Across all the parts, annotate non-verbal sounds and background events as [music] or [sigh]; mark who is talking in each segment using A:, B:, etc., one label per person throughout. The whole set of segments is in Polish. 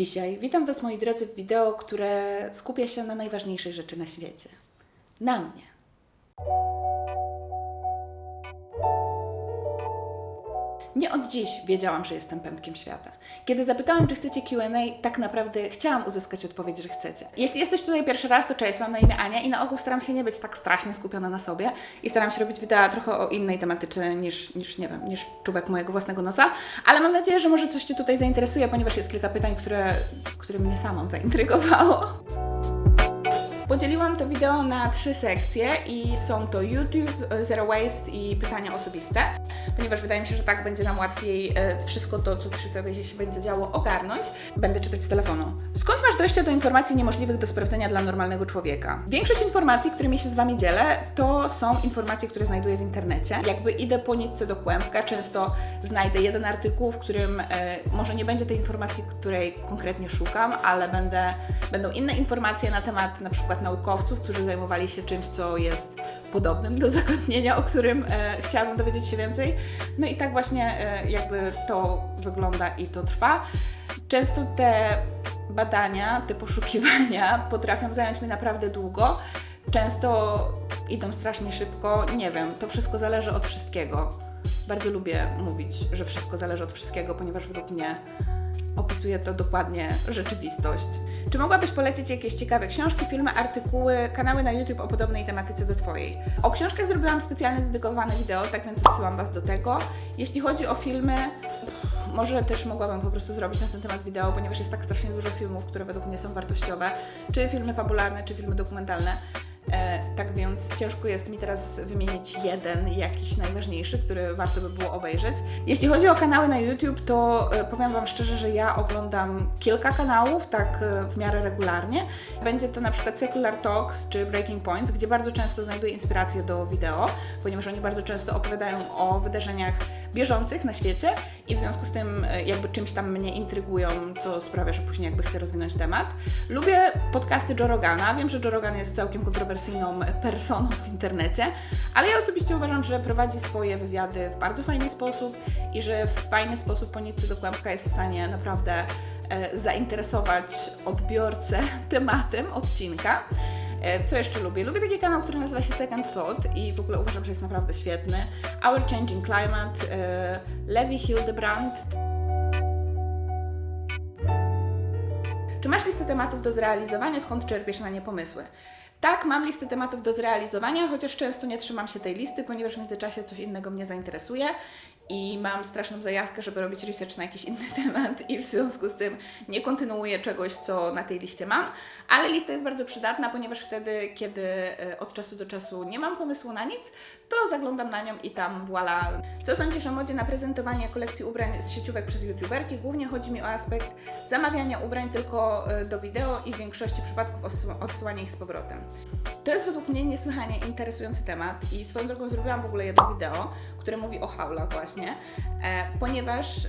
A: Dzisiaj witam Was moi drodzy w wideo, które skupia się na najważniejszej rzeczy na świecie. Na mnie. Nie od dziś wiedziałam, że jestem pępkiem świata. Kiedy zapytałam, czy chcecie QA, tak naprawdę chciałam uzyskać odpowiedź, że chcecie. Jeśli jesteś tutaj pierwszy raz, to cześć, mam na imię Ania i na ogół staram się nie być tak strasznie skupiona na sobie i staram się robić wideo trochę o innej tematyce niż, niż, nie wiem, niż czubek mojego własnego nosa, ale mam nadzieję, że może coś Cię tutaj zainteresuje, ponieważ jest kilka pytań, które, które mnie samą zaintrygowało. Podzieliłam to wideo na trzy sekcje i są to YouTube, e, Zero Waste i pytania osobiste, ponieważ wydaje mi się, że tak będzie nam łatwiej e, wszystko to, co tej się będzie działo, ogarnąć. Będę czytać z telefonu. Skąd masz dojście do informacji niemożliwych do sprawdzenia dla normalnego człowieka? Większość informacji, którymi się z Wami dzielę, to są informacje, które znajduję w internecie. Jakby idę po nitce do kłębka, często znajdę jeden artykuł, w którym e, może nie będzie tej informacji, której konkretnie szukam, ale będę, będą inne informacje na temat na przykład naukowców, którzy zajmowali się czymś, co jest podobnym do zagadnienia, o którym e, chciałabym dowiedzieć się więcej. No i tak właśnie e, jakby to wygląda i to trwa. Często te badania, te poszukiwania potrafią zająć mi naprawdę długo. Często idą strasznie szybko. Nie wiem, to wszystko zależy od wszystkiego. Bardzo lubię mówić, że wszystko zależy od wszystkiego, ponieważ według mnie opisuje to dokładnie rzeczywistość. Czy mogłabyś polecić jakieś ciekawe książki, filmy, artykuły, kanały na YouTube o podobnej tematyce do Twojej? O książkach zrobiłam specjalnie dedykowane wideo, tak więc odsyłam Was do tego. Jeśli chodzi o filmy, może też mogłabym po prostu zrobić na ten temat wideo, ponieważ jest tak strasznie dużo filmów, które według mnie są wartościowe, czy filmy fabularne, czy filmy dokumentalne. E, tak więc ciężko jest mi teraz wymienić jeden jakiś najważniejszy, który warto by było obejrzeć. Jeśli chodzi o kanały na YouTube, to e, powiem Wam szczerze, że ja oglądam kilka kanałów, tak e, w miarę regularnie. Będzie to na przykład Secular Talks czy Breaking Points, gdzie bardzo często znajduję inspirację do wideo, ponieważ oni bardzo często opowiadają o wydarzeniach bieżących na świecie i w związku z tym e, jakby czymś tam mnie intrygują, co sprawia, że później jakby chcę rozwinąć temat. Lubię podcasty Joe Rogana. Wiem, że Joe Rogan jest całkiem kontrowersyjną personą w internecie, ale ja osobiście uważam, że prowadzi swoje wywiady w bardzo fajny sposób i że w fajny sposób po nitce do kłębka jest w stanie naprawdę e, zainteresować odbiorcę [laughs] tematem odcinka. E, Co jeszcze lubię? Lubię taki kanał, który nazywa się Second Thought i w ogóle uważam, że jest naprawdę świetny. Our Changing Climate, e, Levi Hildebrand. Czy masz listę tematów do zrealizowania? Skąd czerpiesz na nie pomysły? Tak, mam listę tematów do zrealizowania, chociaż często nie trzymam się tej listy, ponieważ w międzyczasie coś innego mnie zainteresuje i mam straszną zajawkę, żeby robić research na jakiś inny [laughs] temat i w związku z tym nie kontynuuję czegoś, co na tej liście mam, ale lista jest bardzo przydatna, ponieważ wtedy, kiedy e, od czasu do czasu nie mam pomysłu na nic, to zaglądam na nią i tam voilà. Co sądzisz o modzie na prezentowanie kolekcji ubrań z sieciówek przez youtuberki? Głównie chodzi mi o aspekt zamawiania ubrań tylko e, do wideo i w większości przypadków odsyła- odsyłania ich z powrotem. To jest według mnie niesłychanie interesujący temat i swoją drogą zrobiłam w ogóle jedno wideo, które mówi o haulach właśnie, e, ponieważ e,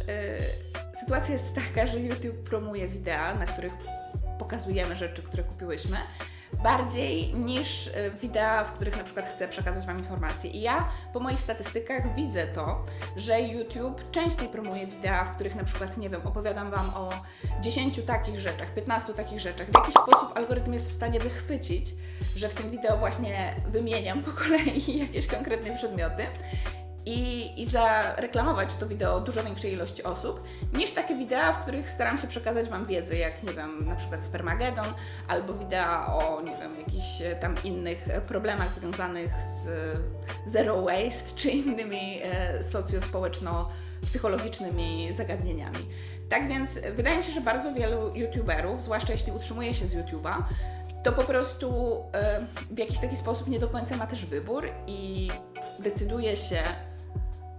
A: sytuacja jest taka, że YouTube promuje wideo, na których pokazujemy rzeczy, które kupiłyśmy, bardziej niż e, wideo, w których na przykład chcę przekazać Wam informacje. I ja po moich statystykach widzę to, że YouTube częściej promuje wideo, w których na przykład, nie wiem, opowiadam Wam o 10 takich rzeczach, 15 takich rzeczach. W jakiś sposób algorytm jest w stanie wychwycić, że w tym wideo właśnie wymieniam po kolei [laughs] jakieś konkretne przedmioty i, i zareklamować to wideo dużo większej ilości osób, niż takie wideo, w których staram się przekazać Wam wiedzę, jak nie wiem, na przykład Spermagedon, albo wideo o, nie wiem, jakichś e, tam innych problemach związanych z zero waste, czy innymi e, socjospołeczno-psychologicznymi zagadnieniami. Tak więc wydaje mi się, że bardzo wielu YouTuberów, zwłaszcza jeśli utrzymuje się z YouTube'a, to po prostu e, w jakiś taki sposób nie do końca ma też wybór i decyduje się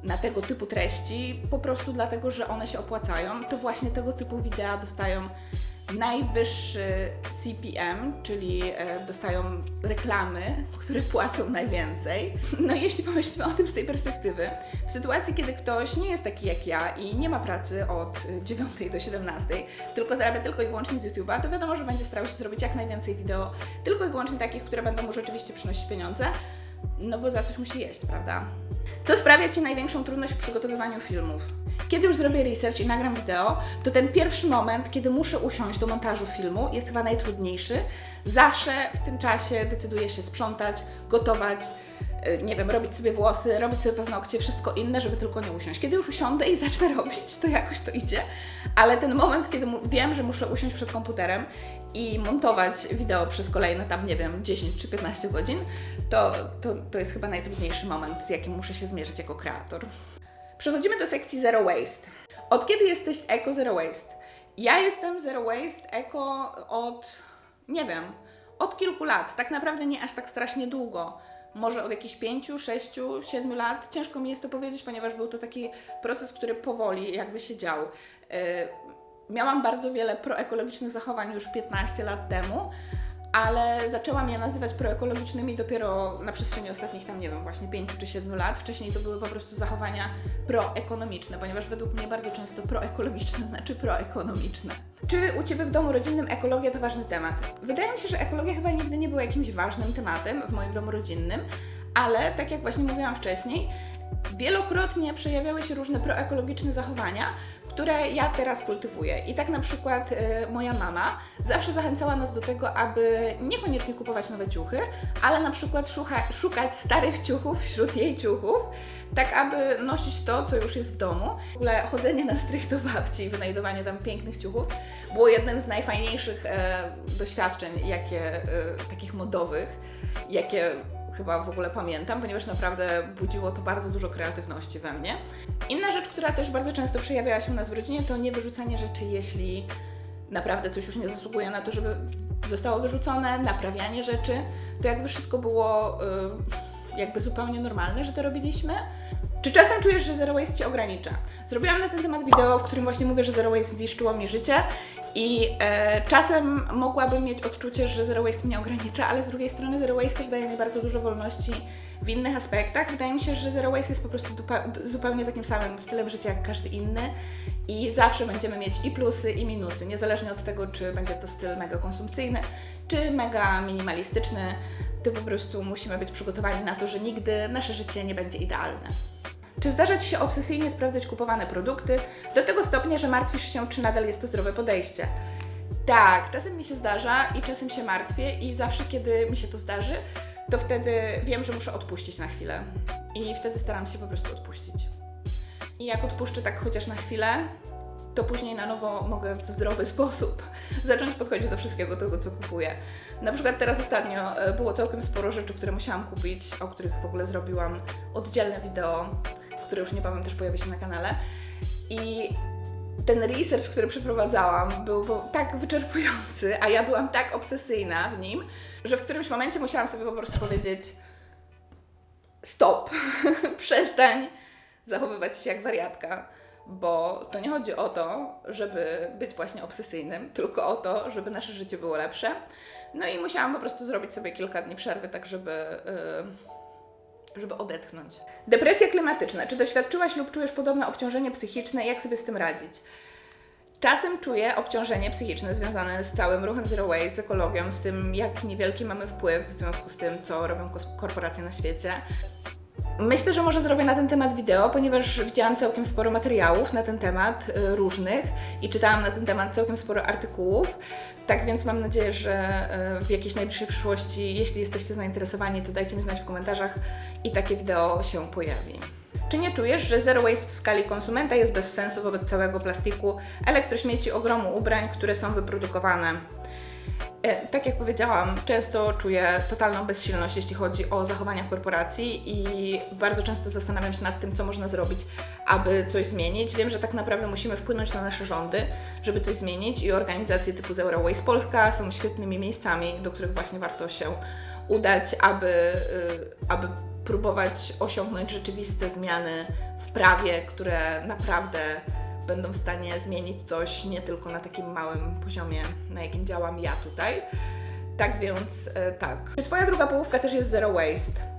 A: na tego typu treści po prostu dlatego, że one się opłacają, to właśnie tego typu wideo dostają najwyższy CPM, czyli e, dostają reklamy, [laughs] które płacą najwięcej. No jeśli pomyślimy o tym z tej perspektywy, w sytuacji, kiedy ktoś nie jest taki jak ja i nie ma pracy od e, 9 do 17, tylko zarabia tylko i wyłącznie z YouTube'a, to wiadomo, że będzie starał się zrobić jak najwięcej wideo, tylko i wyłącznie takich, które będą mu rzeczywiście przynosić pieniądze, no bo za coś musi jeść, prawda? Co sprawia Ci największą trudność w przygotowywaniu filmów? Kiedy już zrobię research i nagram wideo, to ten pierwszy moment, kiedy muszę usiąść do montażu filmu, jest chyba najtrudniejszy. Zawsze w tym czasie decyduję się sprzątać, gotować, nie wiem, robić sobie włosy, robić sobie paznokcie, wszystko inne, żeby tylko nie usiąść. Kiedy już usiądę i zacznę [laughs] robić, to jakoś to idzie, ale ten moment, kiedy wiem, że muszę usiąść przed komputerem i montować wideo przez kolejne tam, nie wiem, 10 czy 15 godzin, to, to, to jest chyba najtrudniejszy moment, z jakim muszę się zmierzyć jako kreator. Przechodzimy do sekcji Zero Waste. Od kiedy jesteś Eco Zero Waste? Ja jestem Zero Waste Eco od, nie wiem, od kilku lat. Tak naprawdę nie aż tak strasznie długo. Może od jakichś pięciu, sześciu, siedmiu lat. Ciężko mi jest to powiedzieć, ponieważ był to taki proces, który powoli jakby się dział. Yy, Miałam bardzo wiele proekologicznych zachowań już 15 lat temu, ale zaczęłam je nazywać proekologicznymi dopiero na przestrzeni ostatnich tam, nie wiem, właśnie 5 czy 7 lat. Wcześniej to były po prostu zachowania proekonomiczne, ponieważ według mnie bardzo często proekologiczne znaczy proekonomiczne. Czy u Ciebie w domu rodzinnym ekologia to ważny temat? Wydaje mi się, że ekologia chyba nigdy nie była jakimś ważnym tematem w moim domu rodzinnym, ale tak jak właśnie mówiłam wcześniej, wielokrotnie przejawiały się różne proekologiczne zachowania, które ja teraz kultywuję. I tak na przykład y, moja mama zawsze zachęcała nas do tego, aby niekoniecznie kupować nowe ciuchy, ale na przykład szuka, szukać starych ciuchów wśród jej ciuchów, tak aby nosić to, co już jest w domu. W ogóle chodzenie na strych do babci i wynajdowanie tam pięknych ciuchów było jednym z najfajniejszych e, doświadczeń, jakie, e, takich modowych, jakie chyba w ogóle pamiętam, ponieważ naprawdę budziło to bardzo dużo kreatywności we mnie. Inna rzecz, która też bardzo często przejawiała się u nas w rodzinie, to nie wyrzucanie rzeczy, jeśli naprawdę coś już nie zasługuje na to, żeby zostało wyrzucone, naprawianie rzeczy. To jakby wszystko było y, jakby zupełnie normalne, że to robiliśmy. Czy czasem czujesz, że Zero Waste Cię ogranicza? Zrobiłam na ten temat wideo, w którym właśnie mówię, że Zero Waste zniszczyło mi życie i e, czasem mogłabym mieć odczucie, że Zero Waste mnie ogranicza, ale z drugiej strony Zero Waste też daje mi bardzo dużo wolności w innych aspektach. Wydaje mi się, że Zero Waste jest po prostu zupełnie takim samym stylem życia jak każdy inny i zawsze będziemy mieć i plusy i minusy, niezależnie od tego, czy będzie to styl mega konsumpcyjny, czy mega minimalistyczny, to po prostu musimy być przygotowani na to, że nigdy nasze życie nie będzie idealne. Czy zdarza Ci się obsesyjnie sprawdzać kupowane produkty do tego stopnia, że martwisz się, czy nadal jest to zdrowe podejście? Tak, czasem mi się zdarza i czasem się martwię i zawsze, kiedy mi się to zdarzy, to wtedy wiem, że muszę odpuścić na chwilę. I wtedy staram się po prostu odpuścić. I jak odpuszczę tak chociaż na chwilę, to później na nowo mogę w zdrowy [laughs] sposób zacząć podchodzić do wszystkiego tego, co kupuję. Na przykład teraz ostatnio e, było całkiem sporo rzeczy, które musiałam kupić, o których w ogóle zrobiłam oddzielne wideo, które już niebawem też pojawi się na kanale. I ten research, który przeprowadzałam, był tak wyczerpujący, a ja byłam tak obsesyjna w nim, że w którymś momencie musiałam sobie po prostu powiedzieć stop, [laughs] przestań zachowywać się jak wariatka, bo to nie chodzi o to, żeby być właśnie obsesyjnym, tylko o to, żeby nasze życie było lepsze. No i musiałam po prostu zrobić sobie kilka dni przerwy, tak żeby, yy, żeby odetchnąć. Depresja klimatyczna. Czy doświadczyłaś lub czujesz podobne obciążenie psychiczne? Jak sobie z tym radzić? Czasem czuję obciążenie psychiczne związane z całym ruchem Zero Waste, z ekologią, z tym, jak niewielki mamy wpływ w związku z tym, co robią korporacje na świecie. Myślę, że może zrobię na ten temat wideo, ponieważ widziałam całkiem sporo materiałów na ten temat y, różnych i czytałam na ten temat całkiem sporo artykułów. Tak więc mam nadzieję, że y, w jakiejś najbliższej przyszłości, jeśli jesteście zainteresowani, to dajcie mi znać w komentarzach i takie wideo się pojawi. Czy nie czujesz, że zero waste w skali konsumenta jest bez sensu wobec całego plastiku, elektrośmieci, ogromu ubrań, które są wyprodukowane? E, Tak jak powiedziałam, często czuję totalną bezsilność, jeśli chodzi o zachowania korporacji i bardzo często zastanawiam się nad tym, co można zrobić, aby coś zmienić. Wiem, że tak naprawdę musimy wpłynąć na nasze rządy, żeby coś zmienić i organizacje typu Zero Waste Polska są świetnymi miejscami, do których właśnie warto się udać, aby, y, aby próbować osiągnąć rzeczywiste zmiany w prawie, które naprawdę będą w stanie zmienić coś nie tylko na takim małym poziomie, na jakim działam ja tutaj. Tak więc e, tak. Twoja druga połówka też jest zero waste?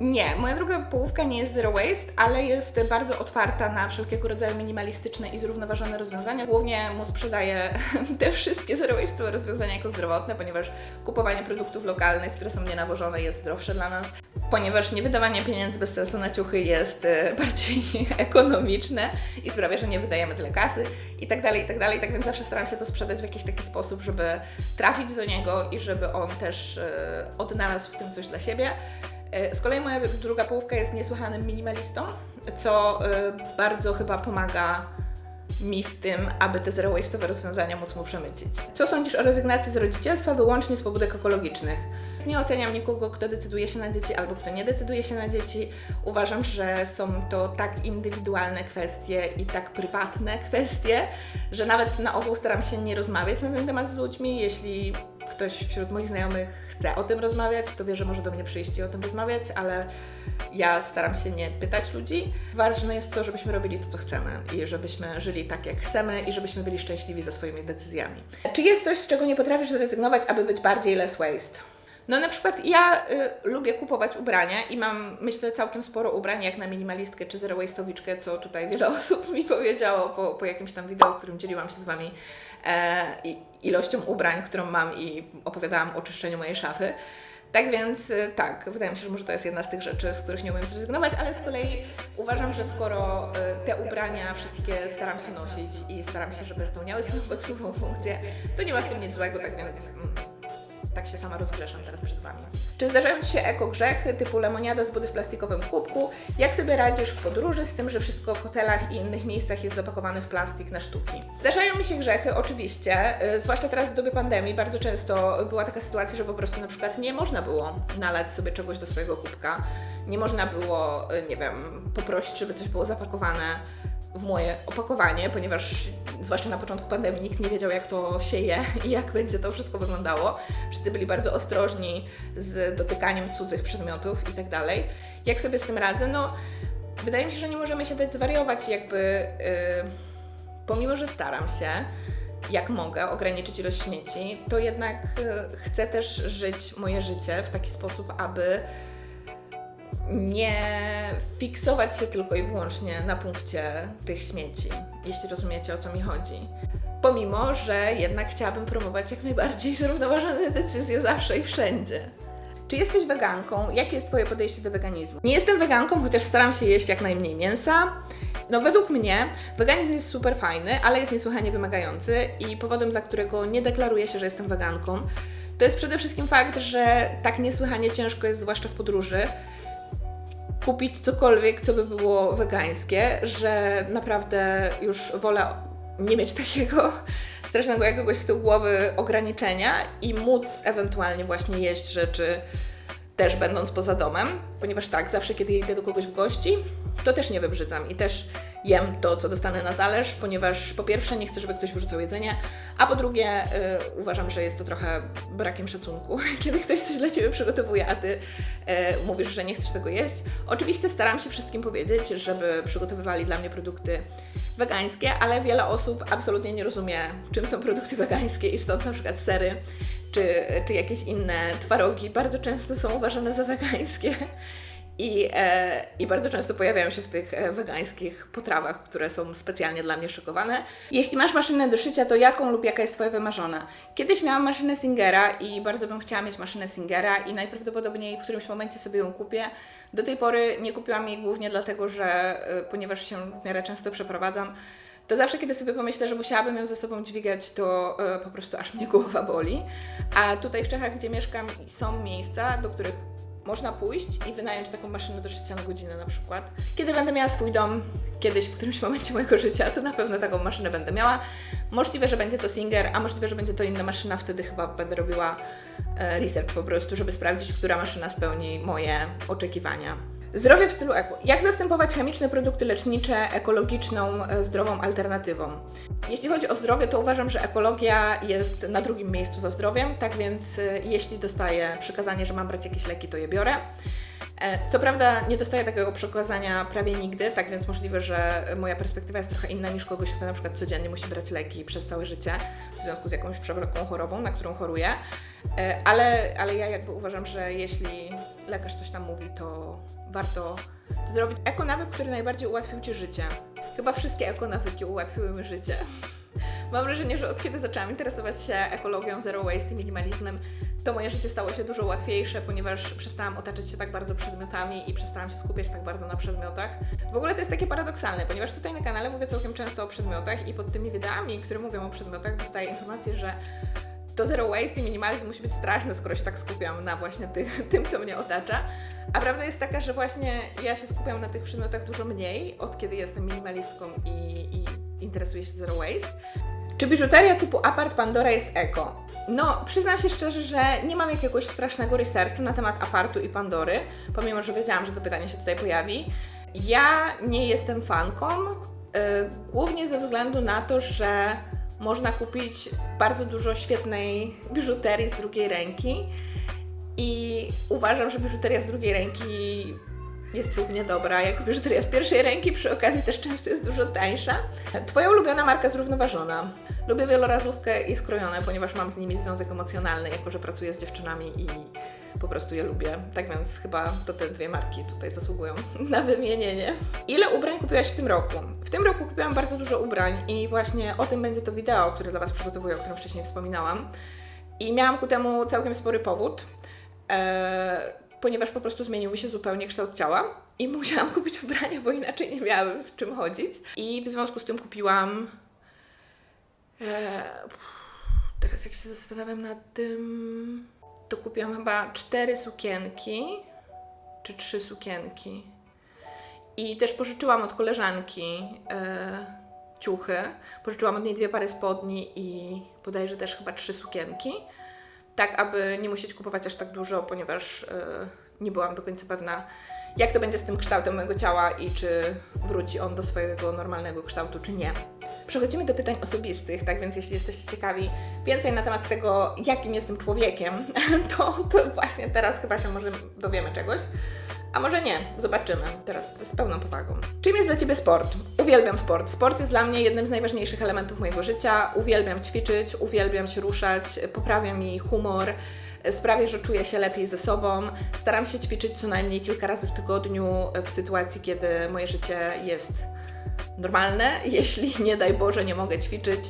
A: Nie, moja druga połówka nie jest zero waste, ale jest bardzo otwarta na wszelkiego rodzaju minimalistyczne i zrównoważone rozwiązania. Głównie mu sprzedaje [laughs] te wszystkie zero waste rozwiązania jako zdrowotne, ponieważ kupowanie produktów lokalnych, które są nienawożone jest zdrowsze dla nas. ponieważ niewydawanie pieniędzy bez sensu na ciuchy jest e, [laughs] bardziej ekonomiczne i sprawia, że nie wydajemy tyle kasy i tak dalej, i tak dalej. Tak więc zawsze staram się to sprzedać w jakiś taki sposób, żeby trafić do niego i żeby on też e, odnalazł w tym coś dla siebie. E, Z kolei moja druga połówka jest niesłychanym minimalistą, co e, bardzo chyba pomaga mi w tym, aby te zero waste'owe rozwiązania móc mu przemycić. Co sądzisz o rezygnacji z rodzicielstwa wyłącznie z pobudek ekologicznych? Nie oceniam nikogo, kto decyduje się na dzieci albo kto nie decyduje się na dzieci. Uważam, że są to tak indywidualne kwestie i tak prywatne [laughs] kwestie, że nawet na ogół staram się nie rozmawiać na ten temat z ludźmi. Jeśli ktoś wśród moich znajomych chce o tym rozmawiać, to wie, że może do mnie przyjść i o tym rozmawiać, ale ja staram się nie pytać ludzi. Ważne jest to, żebyśmy robili to, co chcemy i żebyśmy żyli tak, jak chcemy i żebyśmy byli szczęśliwi ze swoimi decyzjami. Czy jest coś, z czego nie potrafisz zrezygnować, aby być bardziej less waste? No na przykład ja y, lubię kupować ubrania i mam, myślę, całkiem sporo ubrań, jak na minimalistkę czy zero waste'owiczkę, co tutaj wiele [laughs] osób mi powiedziało po, po jakimś tam wideo, w którym dzieliłam się z Wami e, ilością ubrań, którą mam i opowiadałam o czyszczeniu mojej szafy. Tak więc y, tak, wydaje mi się, że może to jest jedna z tych rzeczy, z których nie umiem zrezygnować, ale z kolei uważam, że skoro y, te ubrania wszystkie staram się nosić i staram się, żeby spełniały swoją [laughs] podstawową funkcję, to nie ma w tym nic złego, tak więc mm, tak się sama rozgrzeszam teraz przed Wami. Czy zdarzają Ci się eko-grzechy typu lemoniada z wody w plastikowym kubku? Jak sobie radzisz w podróży z tym, że wszystko w hotelach i innych miejscach jest zapakowane w plastik na sztuki? Zdarzają mi się grzechy, oczywiście, y, zwłaszcza teraz w dobie pandemii. Bardzo często była taka sytuacja, że po prostu na przykład nie można było nalać sobie czegoś do swojego kubka. Nie można było, y, nie wiem, poprosić, żeby coś było zapakowane w moje opakowanie, ponieważ zwłaszcza na początku pandemii nikt nie wiedział, jak to się je [laughs] i jak będzie to wszystko wyglądało. Wszyscy byli bardzo ostrożni z dotykaniem cudzych przedmiotów i tak dalej. Jak sobie z tym radzę? No, wydaje mi się, że nie możemy się dać zwariować, jakby yy, pomimo, że staram się, jak mogę, ograniczyć ilość śmieci, to jednak yy, chcę też żyć moje życie w taki sposób, aby nie fiksować się tylko i wyłącznie na punkcie tych śmieci, jeśli rozumiecie o co mi chodzi. Pomimo, że jednak chciałabym promować jak najbardziej zrównoważone decyzje zawsze i wszędzie. Czy jesteś weganką? Jakie jest Twoje podejście do weganizmu? Nie jestem weganką, chociaż staram się jeść jak najmniej mięsa. No według mnie weganizm jest super fajny, ale jest niesłychanie wymagający i powodem, dla którego nie deklaruję się, że jestem weganką, to jest przede wszystkim fakt, że tak niesłychanie ciężko jest, zwłaszcza w podróży, kupić cokolwiek, co by było wegańskie, że naprawdę już wolę nie mieć takiego [laughs] strasznego jakiegoś z tyłu głowy ograniczenia i móc ewentualnie właśnie jeść rzeczy też będąc poza domem, ponieważ tak, zawsze kiedy idę do kogoś w gości, to też nie wybrzydzam i też jem to, co dostanę na talerz, ponieważ po pierwsze nie chcę, żeby ktoś wyrzucał jedzenie, a po drugie y, uważam, że jest to trochę brakiem szacunku, [laughs] kiedy ktoś coś dla Ciebie przygotowuje, a Ty y, mówisz, że nie chcesz tego jeść. Oczywiście staram się wszystkim powiedzieć, żeby przygotowywali dla mnie produkty wegańskie, ale wiele osób absolutnie nie rozumie, czym są produkty wegańskie i stąd na przykład sery czy, czy jakieś inne twarogi bardzo często są uważane za wegańskie. I, e, I bardzo często pojawiają się w tych e, wegańskich potrawach, które są specjalnie dla mnie szykowane. Jeśli masz maszynę do szycia, to jaką lub jaka jest Twoja wymarzona? Kiedyś miałam maszynę Singera i bardzo bym chciała mieć maszynę Singera i najprawdopodobniej w którymś momencie sobie ją kupię. Do tej pory nie kupiłam jej głównie dlatego, że e, ponieważ się w miarę często przeprowadzam, to zawsze, kiedy sobie pomyślę, że musiałabym ją ze sobą dźwigać, to e, po prostu aż mnie głowa boli. A tutaj w Czechach, gdzie mieszkam, są miejsca, do których można pójść i wynająć taką maszynę do szycia na godzinę na przykład. Kiedy będę miała swój dom, kiedyś w którymś momencie mojego życia, to na pewno taką maszynę będę miała. Możliwe, że będzie to Singer, a możliwe, że będzie to inna maszyna, wtedy chyba będę robiła e, research po prostu, żeby sprawdzić, która maszyna spełni moje oczekiwania. Zdrowie w stylu eko. Jak zastępować chemiczne produkty lecznicze ekologiczną, e, zdrową alternatywą? Jeśli chodzi o zdrowie, to uważam, że ekologia jest na drugim miejscu za zdrowiem, tak więc e, jeśli dostaję przykazanie, że mam brać jakieś leki, to je biorę. E, Co prawda nie dostaję takiego przekazania prawie nigdy, tak więc możliwe, że moja perspektywa jest trochę inna niż kogoś, kto na przykład codziennie musi brać leki przez całe życie w związku z jakąś przewlekłą chorobą, na którą choruje. Ale, ale ja jakby uważam, że jeśli lekarz coś tam mówi, to warto to zrobić. Ekonawyk, który najbardziej ułatwił Ci życie. Chyba wszystkie ekonawyki ułatwiły mi życie. [laughs] Mam wrażenie, że od kiedy zaczęłam interesować się ekologią, zero waste i minimalizmem, to moje życie stało się dużo łatwiejsze, ponieważ przestałam otaczać się tak bardzo przedmiotami i przestałam się skupiać tak bardzo na przedmiotach. W ogóle to jest takie paradoksalne, ponieważ tutaj na kanale mówię całkiem często o przedmiotach i pod tymi wideami, które mówią o przedmiotach, dostaję informację, że to zero waste i minimalizm musi być straszne, skoro się tak skupiam na właśnie [laughs] tym, co mnie otacza. A prawda jest taka, że właśnie ja się skupiam na tych przedmiotach dużo mniej, od kiedy jestem minimalistką i, i interesuję się zero waste. Czy biżuteria typu Apart Pandora jest eko? No, przyznam się szczerze, że nie mam jakiegoś strasznego researchu na temat Apartu i Pandory, pomimo, że wiedziałam, że to pytanie się tutaj pojawi. Ja nie jestem fanką, yy, głównie ze względu na to, że można kupić bardzo dużo świetnej biżuterii z drugiej ręki i uważam, że biżuteria z drugiej ręki jest równie dobra jak biżuteria z pierwszej ręki, przy okazji też często jest dużo tańsza. Twoja ulubiona marka zrównoważona. Lubię wielorazówkę i skrojone, ponieważ mam z nimi związek emocjonalny, jako że pracuję z dziewczynami i po prostu je lubię. Tak więc chyba to te dwie marki tutaj zasługują [laughs] na wymienienie. Ile ubrań kupiłaś w tym roku? W tym roku kupiłam bardzo dużo ubrań i właśnie o tym będzie to wideo, które dla Was przygotowuję, o którym wcześniej wspominałam. I miałam ku temu całkiem spory powód, e, ponieważ po prostu zmienił mi się zupełnie kształt ciała i [laughs] musiałam kupić ubrania, bo inaczej nie miałabym w czym chodzić. I w związku z tym kupiłam E, teraz jak się zastanawiam nad tym, to kupiłam chyba cztery sukienki, czy trzy sukienki. I też pożyczyłam od koleżanki e, ciuchy. Pożyczyłam od niej dwie pary spodni i bodajże też chyba trzy sukienki. Tak, aby nie musieć kupować aż tak dużo, ponieważ e, nie byłam do końca pewna, jak to będzie z tym kształtem mojego ciała i czy wróci on do swojego normalnego kształtu, czy nie. Przechodzimy do pytań osobistych, tak więc jeśli jesteście ciekawi więcej na temat tego, jakim jestem człowiekiem, [laughs] to, to właśnie teraz chyba się może dowiemy czegoś. A może nie, zobaczymy. Teraz z pełną powagą. Czym jest dla Ciebie sport? Uwielbiam sport. Sport jest dla mnie jednym z najważniejszych elementów mojego życia. Uwielbiam ćwiczyć, uwielbiam się ruszać, poprawia mi humor sprawia, że czuję się lepiej ze sobą. Staram się ćwiczyć co najmniej kilka razy w tygodniu w sytuacji, kiedy moje życie jest normalne. [laughs] Jeśli nie daj Boże nie mogę ćwiczyć,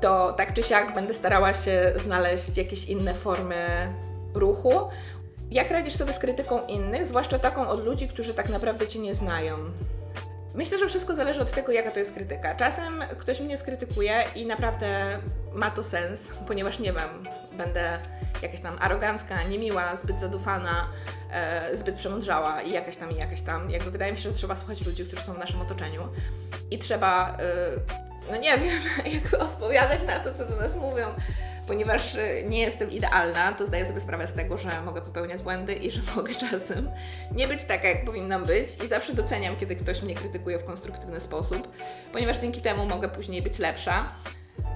A: to tak czy siak będę starała się znaleźć jakieś inne formy ruchu. Jak radzisz sobie z krytyką innych, zwłaszcza taką od ludzi, którzy tak naprawdę Cię nie znają? Myślę, że wszystko zależy od tego, jaka to jest krytyka. Czasem ktoś mnie skrytykuje i naprawdę ma to sens, ponieważ nie wiem, będę jakaś tam arogancka, niemiła, zbyt zadufana, e, zbyt przemądrzała i jakaś tam i jakaś tam. Jakby wydaje mi się, że trzeba słuchać ludzi, którzy są w naszym otoczeniu i trzeba, e, no nie wiem, [laughs] jakby odpowiadać na to, co do nas mówią. Ponieważ e, nie jestem idealna, to zdaję sobie sprawę z tego, że mogę popełniać błędy i że [laughs] mogę czasem nie być taka, jak powinnam być. I zawsze doceniam, kiedy ktoś mnie krytykuje w konstruktywny sposób, ponieważ dzięki temu mogę później być lepsza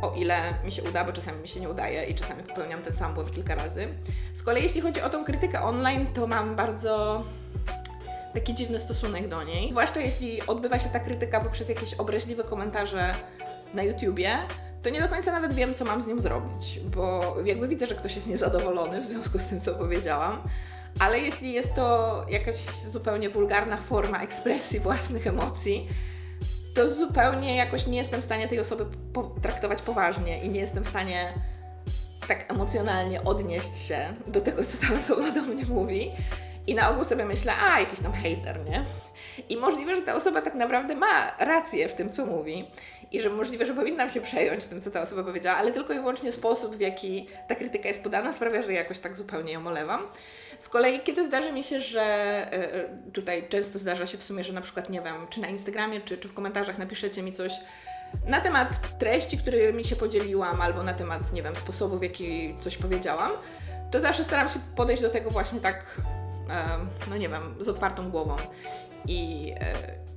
A: o ile mi się uda, bo czasami mi się nie udaje i czasami popełniam ten sam błąd kilka razy. Z kolei jeśli chodzi o tą krytykę online, to mam bardzo taki dziwny stosunek do niej. Zwłaszcza jeśli odbywa się ta krytyka poprzez jakieś obraźliwe komentarze na YouTubie, to nie do końca nawet wiem, co mam z nim zrobić, bo jakby widzę, że ktoś jest niezadowolony w związku z tym, co powiedziałam. Ale jeśli jest to jakaś zupełnie wulgarna forma ekspresji własnych emocji, to zupełnie jakoś nie jestem w stanie tej osoby traktować poważnie i nie jestem w stanie tak emocjonalnie odnieść się do tego, co ta osoba do mnie mówi. I na ogół sobie myślę, a jakiś tam hater, nie? I możliwe, że ta osoba tak naprawdę ma rację w tym, co mówi, i że możliwe, że powinnam się przejąć tym, co ta osoba powiedziała, ale tylko i wyłącznie sposób, w jaki ta krytyka jest podana, sprawia, że jakoś tak zupełnie ją olewam. Z kolei, kiedy zdarzy mi się, że e, e, tutaj często zdarza się w sumie, że na przykład, nie wiem, czy na Instagramie, czy, czy w komentarzach napiszecie mi coś na temat treści, którymi się podzieliłam, albo na temat, nie wiem, sposobu, w jaki coś powiedziałam, to zawsze staram się podejść do tego właśnie tak, no nie wiem, z otwartą głową. I, e,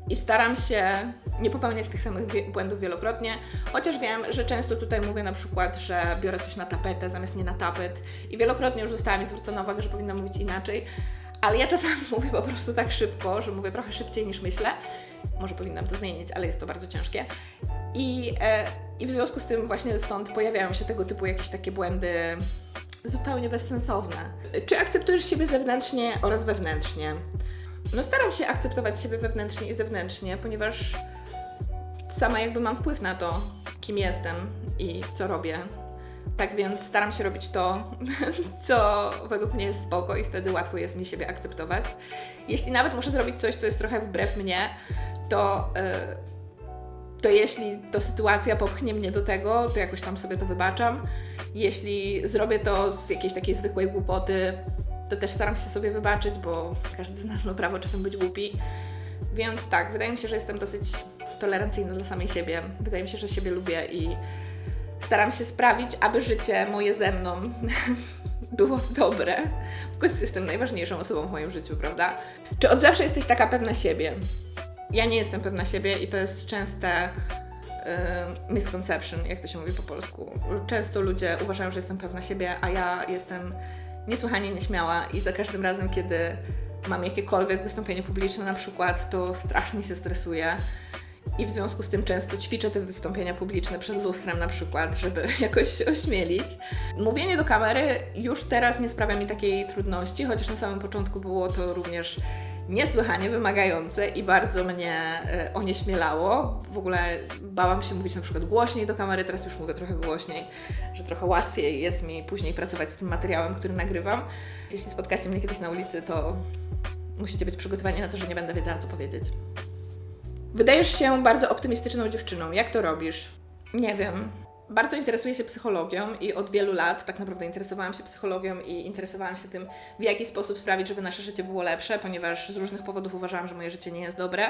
A: i staram się nie popełniać tych samych błędów wielokrotnie, chociaż wiem, że często tutaj mówię na przykład, że biorę coś na tapetę zamiast nie na tapet i wielokrotnie już została mi zwrócona uwaga, że powinna mówić inaczej, ale ja czasami [laughs] mówię po prostu tak szybko, że mówię trochę szybciej niż myślę. Może powinnam to zmienić, ale jest to bardzo ciężkie. I, e, I w związku z tym właśnie stąd pojawiają się tego typu jakieś takie błędy zupełnie bezsensowne. Czy akceptujesz siebie zewnętrznie oraz wewnętrznie? No staram się akceptować siebie wewnętrznie i zewnętrznie, ponieważ sama jakby mam wpływ na to, kim jestem i co robię. Tak więc staram się robić to, [laughs] co według mnie jest spoko i wtedy łatwo jest mi siebie akceptować. Jeśli nawet muszę zrobić coś, co jest trochę wbrew mnie, to, yy, to jeśli to sytuacja popchnie mnie do tego, to jakoś tam sobie to wybaczam. Jeśli zrobię to z jakiejś takiej zwykłej głupoty, to też staram się sobie wybaczyć, bo każdy z nas ma prawo czasem być głupi. Więc tak, wydaje mi się, że jestem dosyć tolerancyjna dla samej siebie. Wydaje mi się, że siebie lubię i staram się sprawić, aby życie moje ze mną [laughs] było dobre. W końcu jestem najważniejszą osobą w moim życiu, prawda? Czy od zawsze jesteś taka pewna siebie? Ja nie jestem pewna siebie i to jest częste misconception, jak to się mówi po polsku. Często ludzie uważają, że jestem pewna siebie, a ja jestem niesłychanie nieśmiała i za każdym razem, kiedy mam jakiekolwiek wystąpienie publiczne na przykład, to strasznie się stresuję. I w związku z tym często ćwiczę te wystąpienia publiczne przed lustrem na przykład, żeby [laughs] jakoś się ośmielić. Mówienie do kamery już teraz nie sprawia mi takiej trudności, chociaż na samym początku było to również niesłychanie wymagające i bardzo mnie e, onieśmielało. W ogóle bałam się mówić na przykład głośniej do kamery, teraz już mówię trochę głośniej, że trochę łatwiej jest mi później pracować z tym materiałem, który nagrywam. Jeśli spotkacie mnie kiedyś na ulicy, to musicie być przygotowani na to, że nie będę wiedziała, co powiedzieć. Wydajesz się bardzo optymistyczną dziewczyną. Jak to robisz? Nie wiem. Bardzo interesuję się psychologią i od wielu lat tak naprawdę interesowałam się psychologią i interesowałam się tym, w jaki sposób sprawić, żeby nasze życie było lepsze, ponieważ z różnych powodów uważałam, że moje życie nie jest dobre.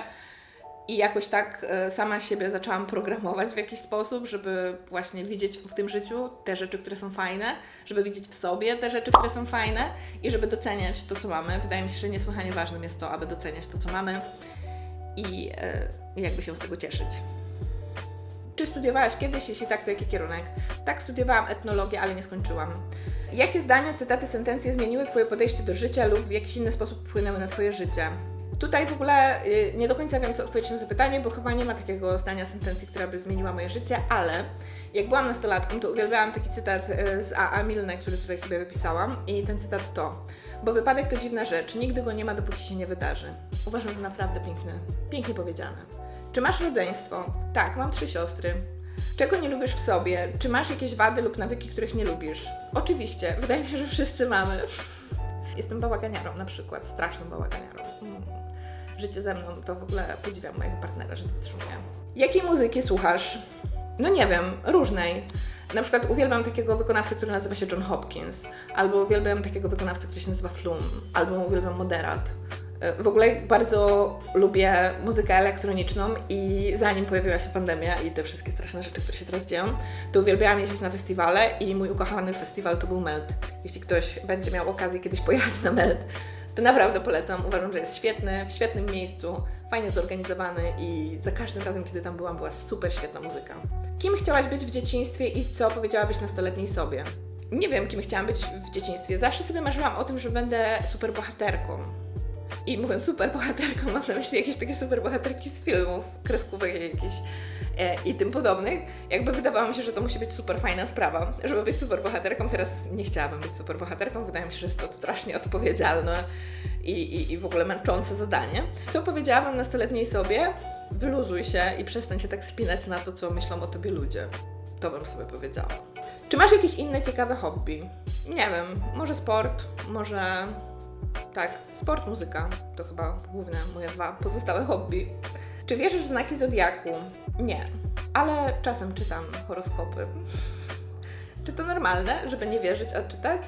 A: I jakoś tak e, sama siebie zaczęłam programować w jakiś sposób, żeby właśnie widzieć w tym życiu te rzeczy, które są fajne, żeby widzieć w sobie te rzeczy, które są fajne i żeby doceniać to, co mamy. Wydaje mi się, że niesłychanie ważnym jest to, aby doceniać to, co mamy i e, jakby się z tego cieszyć. Czy studiowałaś kiedyś? Jeśli tak, to jaki kierunek? Tak, studiowałam etnologię, ale nie skończyłam. Jakie zdania, cytaty, sentencje zmieniły Twoje podejście do życia lub w jakiś inny sposób wpłynęły na Twoje życie? Tutaj w ogóle y, nie do końca wiem, co odpowiedzieć na to pytanie, bo chyba nie ma takiego zdania, sentencji, która by zmieniła moje życie, ale jak byłam nastolatką, to uwielbiałam taki cytat y, z A.A. Milne, który tutaj sobie wypisałam i ten cytat to bo wypadek to dziwna rzecz, nigdy go nie ma, dopóki się nie wydarzy. Uważam, że naprawdę piękne, pięknie powiedziane. Czy masz rodzeństwo? Tak, mam trzy siostry. Czego nie lubisz w sobie? Czy masz jakieś wady lub nawyki, których nie lubisz? Oczywiście, wydaje mi się, że wszyscy mamy. Jestem bałaganiarą na przykład, straszną bałaganiarą. Mm. Życie ze mną to w ogóle podziwiam mojego partnera, że to wytrzymuje. Jakiej muzyki słuchasz? No nie wiem, różnej. Na przykład uwielbiam takiego wykonawcę, który nazywa się John Hopkins, albo uwielbiam takiego wykonawcę, który się nazywa Flum, albo uwielbiam Moderat. W ogóle bardzo lubię muzykę elektroniczną i zanim pojawiła się pandemia i te wszystkie straszne rzeczy, które się teraz dzieją, to uwielbiałam jeździć na festiwale i mój ukochany festiwal to był Melt. Jeśli ktoś będzie miał okazję kiedyś pojechać na Melt, to naprawdę polecam. Uważam, że jest świetny, w świetnym miejscu, fajnie zorganizowany i za każdym razem, kiedy tam byłam, była super świetna muzyka. Kim chciałaś być w dzieciństwie i co powiedziałabyś nastoletniej sobie? Nie wiem, kim chciałam być w dzieciństwie. Zawsze sobie marzyłam o tym, że będę superbohaterką. I mówiąc superbohaterką, mam na myśli jakieś takie superbohaterki z filmów, kreskówek jakieś e, i tym podobnych. Jakby wydawało mi się, że to musi być super fajna sprawa, żeby być superbohaterką. Teraz nie chciałabym być superbohaterką, wydaje mi się, że jest to strasznie odpowiedzialne i, i, i w ogóle męczące zadanie. Co powiedziałabym nastoletniej sobie? Wyluzuj się i przestań się tak spinać na to, co myślą o tobie ludzie. To bym sobie powiedziała. Czy masz jakieś inne ciekawe hobby? Nie wiem, może sport, może tak, sport, muzyka to chyba główne moje dwa pozostałe hobby. Czy wierzysz w znaki zodiaku? Nie, ale czasem czytam horoskopy. Czy to normalne, żeby nie wierzyć, a czytać?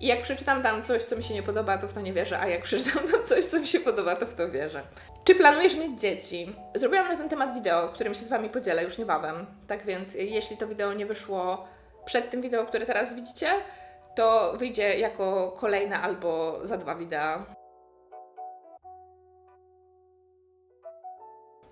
A: I jak przeczytam tam coś, co mi się nie podoba, to w to nie wierzę, a jak przeczytam tam coś, co mi się podoba, to w to wierzę. Czy planujesz mieć dzieci? Zrobiłam na ten temat wideo, którym się z Wami podzielę już niebawem. Tak więc, jeśli to wideo nie wyszło przed tym wideo, które teraz widzicie, to wyjdzie jako kolejne albo za dwa wideo.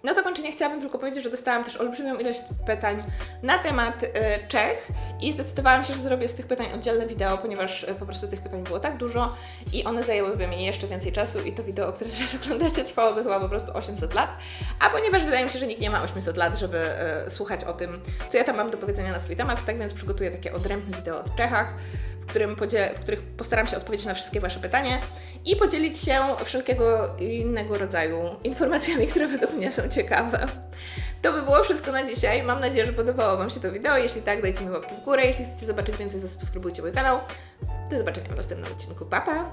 A: Na zakończenie chciałabym tylko powiedzieć, że dostałam też olbrzymią ilość pytań na temat y, Czech i zdecydowałam się, że zrobię z tych pytań oddzielne wideo, ponieważ y, po prostu tych pytań było tak dużo i one zajęłyby mi jeszcze więcej czasu i to wideo, które teraz [laughs] oglądacie, trwałoby chyba po prostu 800 lat. A ponieważ wydaje mi się, że nikt nie ma 800 lat, żeby y, słuchać o tym, co ja tam mam do powiedzenia na swój temat, tak więc przygotuję takie odrębne wideo o Czechach którym podzie- w których postaram się odpowiedzieć na wszystkie Wasze pytania i podzielić się wszelkiego innego rodzaju informacjami, które według mnie są ciekawe. To by było wszystko na dzisiaj. Mam nadzieję, że podobało Wam się to wideo. Jeśli tak, dajcie mi łapki w górę. Jeśli chcecie zobaczyć więcej, zasubskrybujcie mój kanał. Do zobaczenia w następnym odcinku. Pa, pa!